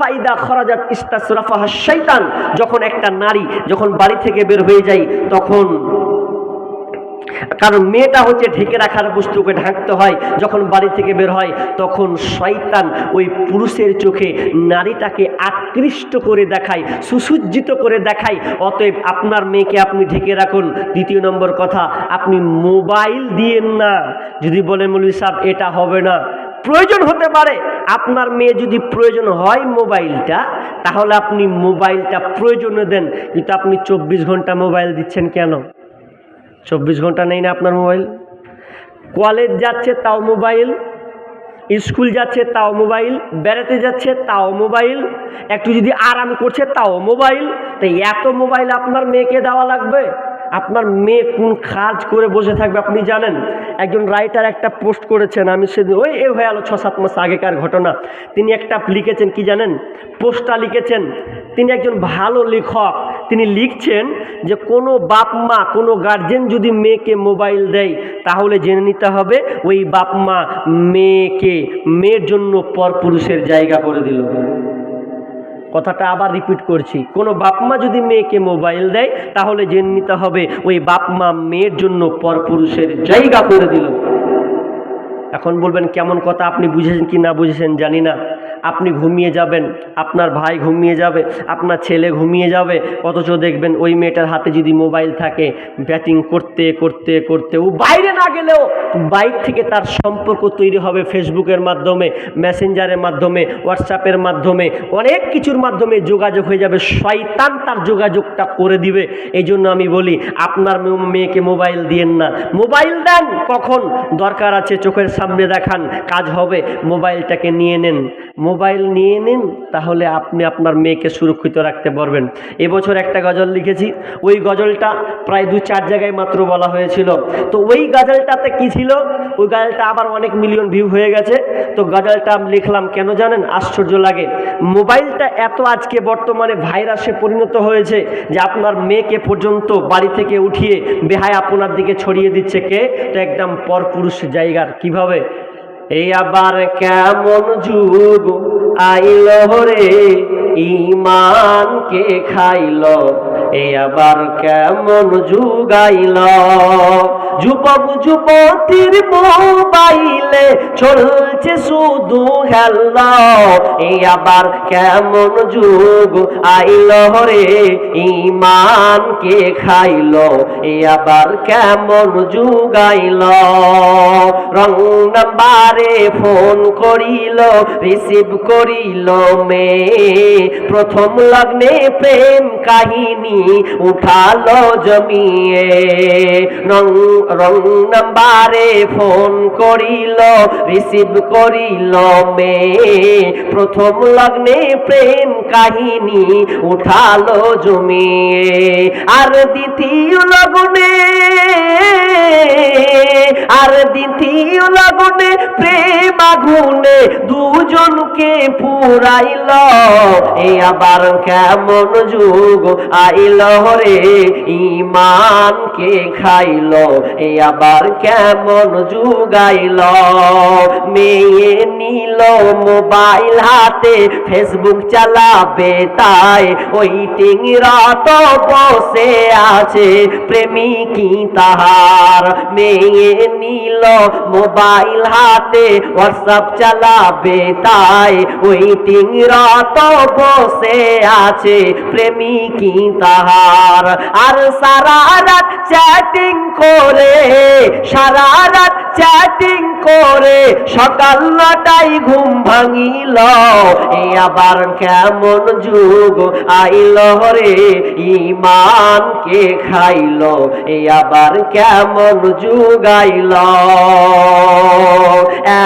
ফাইদা খরাজাত ইস্তাসরাফাহা শয়তান যখন একটা নারী যখন বাড়ি থেকে বের হয়ে যায়, তখন কারণ মেয়েটা হচ্ছে ঢেকে রাখার বস্তুকে ঢাকতে হয়, যখন বাড়ি থেকে বের হয়, তখন শয়তান ওই পুরুষের চোখে নারীটাকে আকৃষ্ট করে দেখায়, সুসজ্জিত করে দেখায়, অতএব আপনার মেয়েকে আপনি ঢেকে রাখুন। দ্বিতীয় নম্বর কথা, আপনি মোবাইল দিয়েন না। যদি বলেন, মৌলী সাহেব, এটা হবে না। প্রয়োজন হতে পারে। আপনার মেয়ে যদি প্রয়োজন হয় মোবাইলটা, তাহলে আপনি মোবাইলটা প্রয়োজনে দেন। কিন্তু আপনি চব্বিশ ঘণ্টা মোবাইল দিচ্ছেন কেন? চব্বিশ ঘণ্টা নেই না আপনার মোবাইল? কলেজ যাচ্ছে, তাও মোবাইল। স্কুল যাচ্ছে, তাও মোবাইল। বেড়াতে যাচ্ছে, তাও মোবাইল। একটু যদি আরাম করছে, তাও মোবাইল। তাই এত মোবাইল আপনার মেয়েকে দেওয়া লাগবে? আপনার মেয়ে কোন কাজ করে বসে থাকবে আপনি জানেন? একজন রাইটার একটা পোস্ট করেছেন, আমি সেদিন, ওই এ হয়ে আলো ছ সাত মাস আগেকার ঘটনা। তিনি একটা লিখেছেন, কি জানেন? পোস্টটা লিখেছেন। তিনি একজন ভালো লেখক। তিনি লিখছেন যে কোনো বাপ মা, কোনো গার্জেন যদি মেয়েকে মোবাইল দেয়, তাহলে জেনে নিতে হবে ওই বাপ মা মেয়েকে, মেয়ের জন্য পরপুরুষের জায়গা করে দিল। কথাটা আবার রিপিট করছি। কোনো বাপমা যদি মেয়েকে মোবাইল দেয়, তাহলে জেনে নিতে হবে, ওই বাপমা মেয়ের জন্য পরপুরুষের জায়গা করে দিল। এখন বলবেন, কেমন কথা আপনি বুঝেছেন কি না বুঝেছেন জানি না। আপনি ঘুমিয়ে যাবেন, আপনার ভাই ঘুমিয়ে যাবে, আপনার ছেলে ঘুমিয়ে যাবে, অথচ দেখবেন ওই মেয়েটার হাতে যদি মোবাইল থাকে ব্যাটিং করতে করতে করতে, ও বাইরে না গেলেও বাইর থেকে তার সম্পর্ক তৈরি হবে ফেসবুকের মাধ্যমে মেসেঞ্জারের মাধ্যমে হোয়াটসঅ্যাপের মাধ্যমে, অনেক কিছুর মাধ্যমে যোগাযোগ হয়ে যাবে, শয়তান তার যোগাযোগটা করে দিবে। এই জন্য আমি বলি, আপনার মেয়েকে মোবাইল দিয়েন না। মোবাইল দেন, কখন দরকার আছে চোখের সামনে দেখান, কাজ হবে, মোবাইলটাকে নিয়ে নেন। মোবাইল নিয়ে নিন, তাহলে আপনি আপনার মেয়েকে সুরক্ষিত রাখতে পারবেন। এবছর একটা গজল লিখেছি, ওই গজলটা প্রায় দু চার জায়গায় মাত্র বলা হয়েছিল। তো ওই গজলটাতে কি ছিল? ওই গজলটা আবার অনেক মিলিয়ন ভিউ হয়ে গেছে। তো গজলটা আমি লিখলাম কেন জানেন? আশ্চর্য লাগে। মোবাইলটা এত আজকে বর্তমানে ভাইরাসে পরিণত হয়েছে যে আপনার মেয়েকে পর্যন্ত বাড়ি থেকে উঠিয়ে বেহায় আপনার দিকে ছড়িয়ে দিচ্ছে কে? তো একদম পরপুরুষ জায়গার। কীভাবে? এই আবার কেমন যুগ আইল রে? ইমানকে খাইল। এই আবার কেমন যুগ আইল? যুবক যুবতীর মোবাইলে চলছে শুধু হেল্লা এই আবার কেমন যুগ আইল রে? ইমানকে খাইল। এই আবার কেমন যুগ আইল? রং নাম্বারে ফোন করিল, রিসিভ করিল মে প্রথম লগ্নে প্রেম কাহিনী উঠালো জমিয়ে। রং রং নাম্বারে ফোন করিল, রিসিভ করিল মে প্রথম লগ্নে প্রেম কাহিনী উঠালো জমিয়ে। আর দ্বিতীয় লগ্নে আর দ্বিতীয় লগনে প্রেম আগুনে দুজনকে পুরাইল এ আবার কেমন যুগ আইল রে ইমানকে খাইল। এ আবার কেমন যুগ আইল। মেয়ে নিল মোবাইল হাতে, ফেসবুক চালাবে তাই। ওই টিংরত বসে আছে প্রেমিকী তাহার মেয়ে নিল, মোবাইল হাতে হোয়াটসঅ্যাপ চালাবে তাই ওই টিংরত বসে আছে প্রেমিকী তাহার। আর সারা রাত চ্যাটিং করে, সারা রাত চ্যাটিং করে, সকাল নটাই ঘুম ভাঙিল, এ আবার কেমন যুগ আইল রে ইমানকে খাইল, এ আবার কেমন যুগ আইল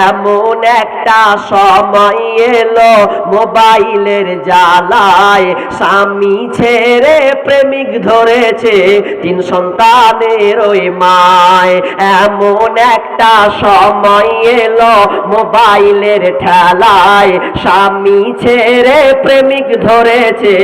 এমন একটা সময় এলো মোবাইলের জ্বালায়। স্বামী ছেড়ে প্রেমিক ধরেছে তিন সন্তানের ওই মায়। এমন একটা সময় এলো মোবাইলের ঠেলায়। স্বামী ছেড়ে প্রেমিক ধরেছে